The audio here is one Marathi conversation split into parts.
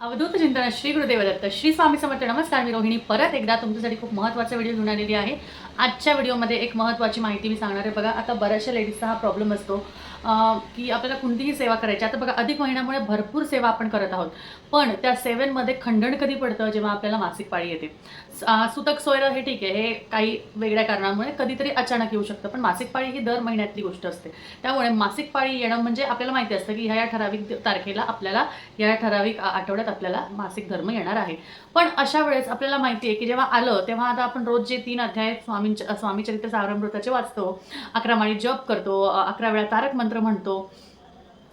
अवधूत चिंतन श्री गुरुदेव दत्त श्री स्वामी समर्थ नमस्कार मी रोहिणी. परत एकदा तुमच्यासाठी खूप महत्त्वाचा व्हिडिओ घेऊन आलेली आहे. आजच्या व्हिडिओमध्ये एक महत्त्वाची माहिती मी सांगणार आहे. बघा आता बऱ्याचशा लेडीजचा हा प्रॉब्लेम असतो की आपल्याला कोणतीही सेवा करायची आता बघा अधिक महिन्यामुळे भरपूर सेवा आपण करत आहोत. पण त्या सेवेमध्ये खंडण कधी पडतं जेव्हा आपल्याला मासिक पाळी येते? सुतक सोयरा हे ठीक आहे. हे काही वेगळ्या कारणामुळे कधीतरी अचानक येऊ शकतं. पण मासिक पाळी ही दर महिन्यातली गोष्ट असते. त्यामुळे मासिक पाळी येणं म्हणजे आपल्याला माहिती असतं की ह्या या ठराविक तारखेला आपल्याला या ठराविक आठवड्यात आपल्याला मासिक धर्म येणार आहे. पण अशा वेळेस आपल्याला माहिती आहे की जेव्हा आलं तेव्हा आता आपण रोज जे तीन अध्याय स्वामींच्या स्वामीचरित्र सारामृताचे वाचतो अकरा माळी जप करतो अकरा वेळा तारक मंत्र म्हणतो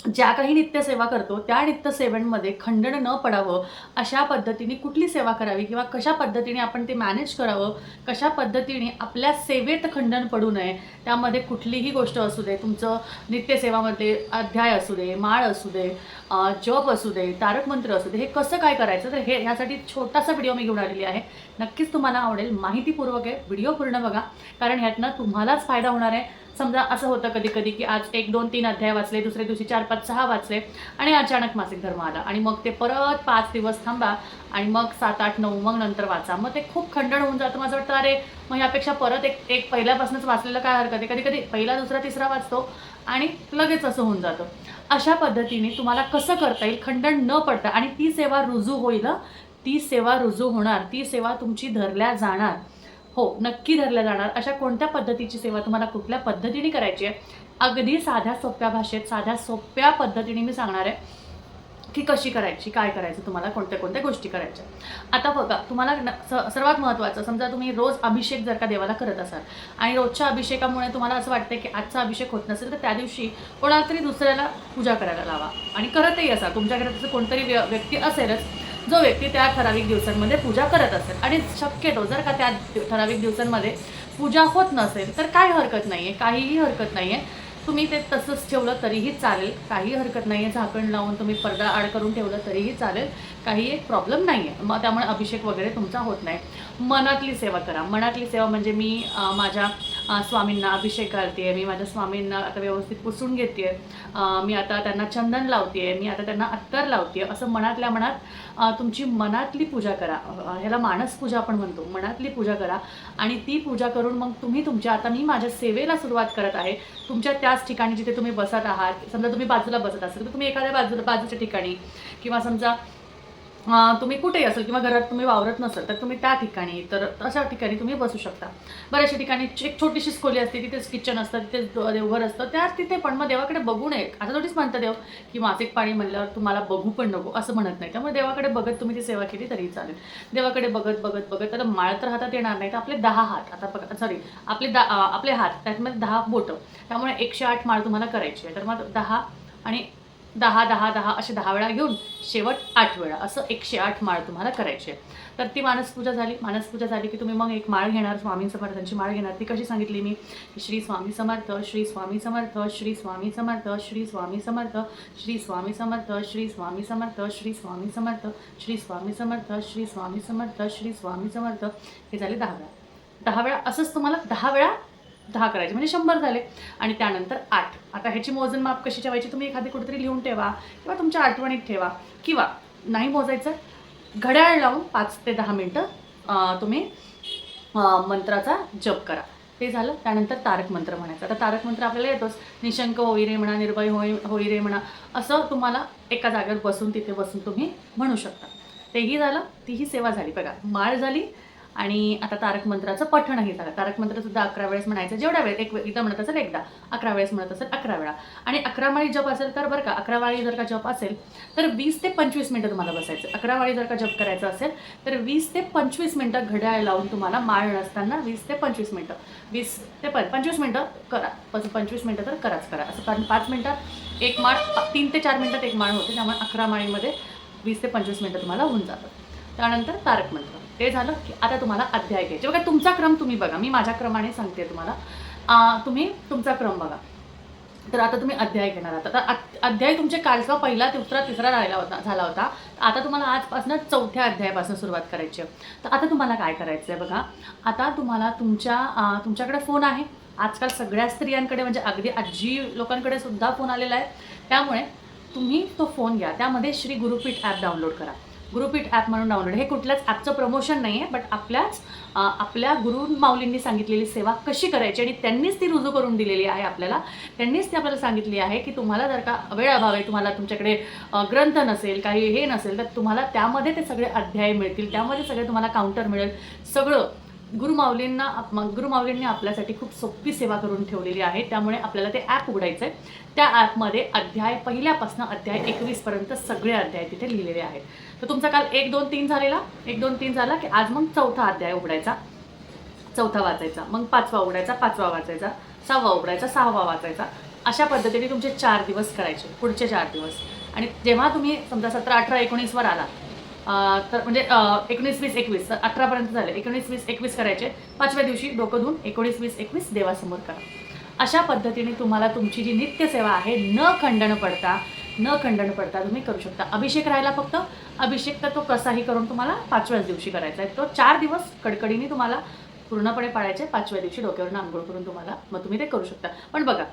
ज्या काही नित्यसेवा करतो त्या नित्यसेवांमध्ये खंडन न पडावं अशा पद्धतीने कुठली सेवा करावी किंवा कशा पद्धतीने आपण ते मॅनेज करावं कशा पद्धतीने आपल्या सेवेत खंडन पडू नये त्यामध्ये कुठलीही गोष्ट असू दे तुमचं नित्यसेवामध्ये अध्याय असू दे माळ असू दे जप असू दे तारक मंत्र असू दे हे कसं काय करायचं? तर हे ह्यासाठी छोटासा व्हिडिओ मी घेऊन आलेली आहे. नक्कीच तुम्हाला आवडेल माहितीपूर्वक आहे व्हिडिओ पूर्ण बघा कारण ह्यातनं तुम्हालाच फायदा होणार आहे. समजा असं होतं कधी कधी की आज एक दोन तीन अध्याय वाचले दुसऱ्या दिवशी चार पाच सहा वाचले आणि अचानक मासिक धर्म आला आणि मग ते परत पाच दिवस थांबा आणि मग सात आठ नऊ मग नंतर वाचा. मग ते खूप खंडण होऊन जातं. माझं वाटतं अरे मग यापेक्षा परत एक एक पहिल्यापासूनच वाचलेलं काय हरकत आहे? कधी कधी पहिला दुसरा तिसरा वाचतो आणि लगेच असं होऊन जातं. अशा पद्धतीने तुम्हाला कसं करता येईल? खंडण न पडता आणि ती सेवा रुजू होईल ती सेवा रुजू होणार. ती सेवा तुमची धरल्या जाणार. हो नक्की धरल्या जाणार. अशा कोणत्या पद्धतीची सेवा तुम्हाला कुठल्या पद्धतीने करायची आहे? अगदी साध्या सोप्या भाषेत साध्या सोप्या पद्धतीने मी सांगणार आहे की कशी करायची काय करायचं तुम्हाला कोणत्या कोणत्या गोष्टी करायच्या आता बघा तुम्हाला न- स- सर्वात महत्त्वाचं समजा तुम्ही रोज अभिषेक जर का देवाला करत असाल आणि रोजच्या अभिषेकामुळे तुम्हाला असं वाटतं की आजचा अभिषेक होत नसेल तर त्या दिवशी कोणाला तरी दुसऱ्याला पूजा करायला लावा. आणि करतही असा. तुमच्या घरात असं कोणतरी व्य- व्यक्ती असेलच जो व्यक्ती त्या ठराविक दिवसांमध्ये पूजा करत असेल आणि शक्यतो जर का त्या ठराविक दिवसांमध्ये पूजा होत नसेल तर काय हरकत नाही आहे काहीही हरकत नाही आहे तुम्ही ते तसंच ठेवलं तरीही चालेल. काही हरकत नाही आहे झाकण लावून तुम्ही पडदा आड करून ठेवलं तरीही चालेल. काही एक प्रॉब्लेम नाही आहे मग त्यामुळे अभिषेक वगैरे तुमचा होत नाही. मनातली सेवा करा. मनातली सेवा म्हणजे मी माझ्या स्वामींना अभिषेक घालते मी माझ्या स्वामींना आता व्यवस्थित पुसून घेते मी आता त्यांना चंदन लावते मी आता त्यांना अत्तर लावते असं मनातल्या मनात तुमची मनातली पूजा करा. ह्याला मानस पूजा आपण म्हणतो. मनातली पूजा करा. आणि ती पूजा करून मग तुम्ही तुमच्या आता मी माझ्या सेवेला सुरुवात करत आहे. तुमच्या त्याच ठिकाणी जिथे तुम्ही बसत आहात समजा तुम्ही बाजूला बसत असाल तर तुम्ही एखाद्या बाजूला बाजूच्या ठिकाणी किंवा समजा तुम्ही कुठेही असेल किंवा घरात तुम्ही वावरत नसाल तर तुम्ही त्या ठिकाणी तर अशा ठिकाणी तुम्ही बसू शकता. बऱ्याचशा ठिकाणी एक छोटीशी खोली असते तिथेच किचन असतं तिथेच देवघर असतं. त्याच तिथे पण मग देवाकडे बघू नये असं थोडीच म्हणतं देव की मासिक पाणी म्हणल्यावर तुम्हाला बघू पण नको असं म्हणत नाही. त्यामुळे देवाकडे बघत तुम्ही ती सेवा केली तरी चालेल. देवाकडे बघत बघत बघत तर माळ तर हातात येणार नाही तर आपले दहा हात आता बघा सॉरी आपले दा आपले हात त्यातमध्ये दहा बोटं. त्यामुळे एकशे आठ माळ तुम्हाला करायची आहे. तर मग दहा आणि दहा दहा दहा असे दहा वेळा घेऊन शेवट आठ वेळा असं एकशे आठ माळ तुम्हाला करायची आहे तर ती मानसपूजा झाली मानसपूजा झाली की तुम्ही मग एक माळ घेणार स्वामी समर्थांची माळ घेणार ती कशी सांगितली मी श्री स्वामी समर्थ श्री स्वामी समर्थ श्री स्वामी समर्थ श्री स्वामी समर्थ श्री स्वामी समर्थ श्री स्वामी समर्थ श्री स्वामी समर्थ श्री स्वामी समर्थ श्री स्वामी समर्थ श्री स्वामी समर्थ हे झाले दहा वेळा दहा वेळा असंच तुम्हाला दहा वेळा दहा करायचे म्हणजे शंभर झाले. आणि त्यानंतर आठ. आता ह्याची मोजणमाप कशी ठेवायची? तुम्ही एखादी कुठेतरी लिहून ठेवा किंवा तुमच्या आठवणीत ठेवा. किंवा नाही मोजायचं घड्याळ लावून पाच ते दहा मिनटं तुम्ही मंत्राचा जप करा. ते झालं. त्यानंतर तारक मंत्र म्हणायचं. आता तारक मंत्र आपल्याला येतोच. निशंक होई रे म्हणा निर्भय होई होई रे म्हणा असं तुम्हाला एका जागेवर बसून तिथे बसून तुम्ही म्हणू शकता. तेही झालं. तीही सेवा झाली. बघा माळ झाली आणि आता तारक मंत्राचं पठणही झालं तारक मंत्र सुद्धा अकरा वेळेस म्हणायचं. जेवढ्या वेळेस एक एकदा म्हणत असेल एकदा. अकरा वेळेस म्हणत असेल अकरा वेळा. आणि अकरा माळी जप असेल तर बरं का अकरा वाळी जर का जप असेल तर वीस ते पंचवीस मिनटं तुम्हाला बसायचं. अकरा वाळी जर का जप करायचं असेल तर वीस ते पंचवीस मिनटं घड्याळ लावून तुम्हाला माळ नसताना वीस ते पंचवीस मिनटं. वीस ते प पंचवीस मिनटं करा. पंचवीस मिनटं तर कराच करा. असं कारण पाच मिनटात एक माळ तीन ते चार मिनटात एक माळ होते. त्यामुळे अकरा माळीमध्ये वीस ते पंचवीस मिनटं तुम्हाला होऊन जातं. त्यानंतर तारक मंत्र. ते झालं की आता तुम्हाला अध्याय घ्यायचे. बघा तुमचा क्रम तुम्ही बघा. मी माझ्या क्रमाने सांगते तुम्हाला. तुम्ही तुमचा क्रम बघा. तर आता तुम्ही अध्याय घेणार आहात. आता अध्याय तुमचे कालचा पहिला दुसरा तिसरा राहिला होता झाला होता. तर आता तुम्हाला आजपासून चौथ्या अध्यायापासून सुरुवात करायची आहे. तर आता तुम्हाला काय करायचं आहे बघा? आता तुम्हाला तुमच्या तुमच्याकडे फोन आहे. आजकाल सगळ्या स्त्रियांकडे म्हणजे अगदी आजी लोकांकडे सुद्धा फोन आलेला आहे. त्यामुळे तुम्ही तो फोन घ्या. त्यामध्ये श्री गुरुपीठ ॲप डाउनलोड करा. गुरुपीठ ॲप म्हणून डाउनलोड हे कुठल्याच ॲपचं प्रमोशन नाही आहे बट आपल्याच आपल्या गुरु माऊलींनी सांगितलेली सेवा कशी करायची आणि त्यांनीच ती रुजू करून दिलेली आहे आपल्याला. त्यांनीच ती आपल्याला सांगितली आहे की तुम्हाला जर का वेळ अभाव आहे तुम्हाला तुमच्याकडे ग्रंथ नसेल काही हे नसेल तर तुम्हाला त्यामध्ये ते सगळे अध्याय मिळतील त्यामध्ये सगळे तुम्हाला काउंटर मिळेल. सगळं गुरुमाऊलींना आप- गुरुमाऊलींनी आपल्यासाठी खूप सोपी सेवा करून ठेवलेली आहे. त्यामुळे आपल्याला ते ॲप उघडायचं आहे त्या ॲपमध्ये अध्याय पहिल्यापासून अध्याय एकवीसपर्यंत सगळे अध्याय तिथे लिहिलेले आहेत. तर तुमचा काल एक दोन तीन झालेला? एक दोन तीन झाला की आज मग चौथा अध्याय उघडायचा? चौथा वाचायचा. मग पाचवा उघडायचा पाचवा वाचायचा सहावा उघडायचा सहावा वाचायचा. अशा पद्धतीने तुमचे चार दिवस करायचे पुढचे चार दिवस. आणि जेव्हा तुम्ही समजा सतरा अठरा एकोणीसवर आला तर म्हणजे एकोणीस वीस एकवीस तर अठरापर्यंत झाले. एकोणीस वीस एकवीस करायचे. पाचव्या दिवशी डोकं धुवून एकोणीस वीस एकवीस देवासमोर करा. अशा पद्धतीने तुम्हाला तुमची जी नित्यसेवा आहे न खंडन पडता न खंडन पडता तुम्ही करू शकता. अभिषेक राहिला फक्त. अभिषेक तर तो कसाही करून तुम्हाला पाचव्याच दिवशी करायचा आहे. तो चार दिवस कडकडीने तुम्हाला पूर्णपणे पाळायचे पाचव्या दिवशी डोक्यावरून आंघोळ करून तुम्हाला मग तुम्ही ते करू शकता. पण बघा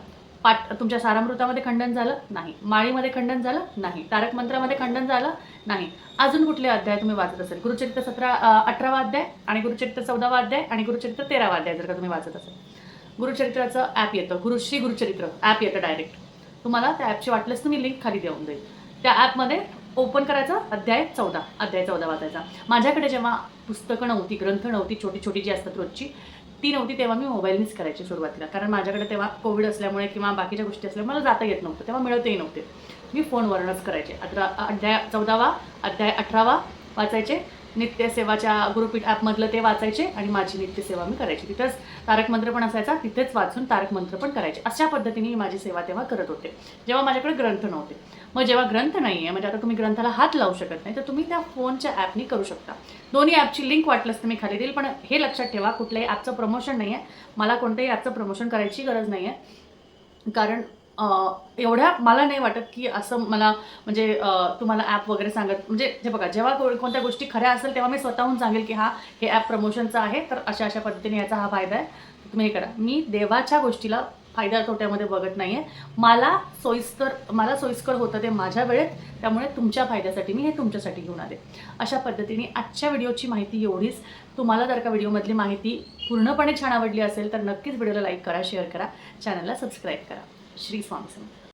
पाठ तुमच्या सारामृतामध्ये खंडन झालं? नाही. माळीमध्ये खंडन झालं? नाही. तारक मंत्रामध्ये खंडन झालं? नाही. अजून कुठले अध्याय तुम्ही वाचत असेल? गुरुचरित्र सतरा अठरावा अध्याय आणि गुरुचरित्र चौदावा अध्याय आणि गुरुचरित्र तेरावा अध्याय जर का तुम्ही वाचत असेल. गुरुचरित्राचं ॲप येतं. गुरु श्री गुरुचरित्र ॲप येतं डायरेक्ट तुम्हाला त्या ॲपची वाटल्यास तुम्ही लिंक खाली देऊन देईल. त्या ॲपमध्ये ओपन करायचा अध्याय चौदा. अध्याय चौदा वाचायचा. माझ्याकडे जेव्हा पुस्तकं नव्हती ग्रंथ नव्हती छोटी छोटी जी असतात रोजची ती नव्हती तेव्हा मी मोबाईलनीच करायची सुरुवातीला. कारण माझ्याकडे तेव्हा कोविड असल्यामुळे किंवा बाकीच्या गोष्टी असल्यामुळे मला जाता येत नव्हतं. तेव्हा मिळतही नव्हते. मी फोनवरूनच करायचे. अठरा अध्याय चौदावा अध्याय अठरावा वाचायचे. नित्यसेवाच्या गुरुपीठ ॲपमधलं ते वाचायचे आणि माझी नित्यसेवा मी करायची. तिथंच तारक मंत्र पण असायचा. तिथेच वाचून तारक मंत्र पण करायचे. अशा पद्धतीने मी माझी सेवा तेव्हा करत होते. जेव्हा माझ्याकडे ग्रंथ नव्हते. मग जेव्हा ग्रंथ नाही आहे म्हणजे आता तुम्ही ग्रंथाला हात लावू शकत नाही तर तुम्ही त्या फोनच्या ॲपनी करू शकता. दोन्ही ॲपची लिंक वाटलंच तर मी खाली देईल पण हे लक्षात ठेवा कुठल्याही ॲपचं प्रमोशन नाही आहे मला कोणत्याही ॲपचं प्रमोशन करायची गरज नाही आहे कारण एवढ्या मला नाही वाटत की असं मला म्हणजे तुम्हाला ॲप वगैरे सांगत म्हणजे जे बघा जेव्हा कोणत्या गोष्टी खऱ्या असेल तेव्हा मी स्वतःहून सांगेल की हा हे ॲप प्रमोशनचं आहे तर अशा अशा पद्धतीने याचा हा फायदा आहे. तुम्ही हे करा. मी देवाच्या गोष्टीला फायदा तोट्यामध्ये बघत नाही आहे मला सोयीस्कर मला सोयीस्कर होतं ते माझ्या वेळेत. त्यामुळे तुमच्या फायद्यासाठी मी हे तुमच्यासाठी घेऊन आले. अशा पद्धतीने आजच्या व्हिडिओची माहिती एवढीच. तुम्हाला जर का व्हिडिओमधली माहिती पूर्णपणे छान आवडली असेल तर नक्कीच व्हिडिओला लाईक करा शेअर करा. चॅनलला सबस्क्राईब करा. श्री स्वामी समर्थ.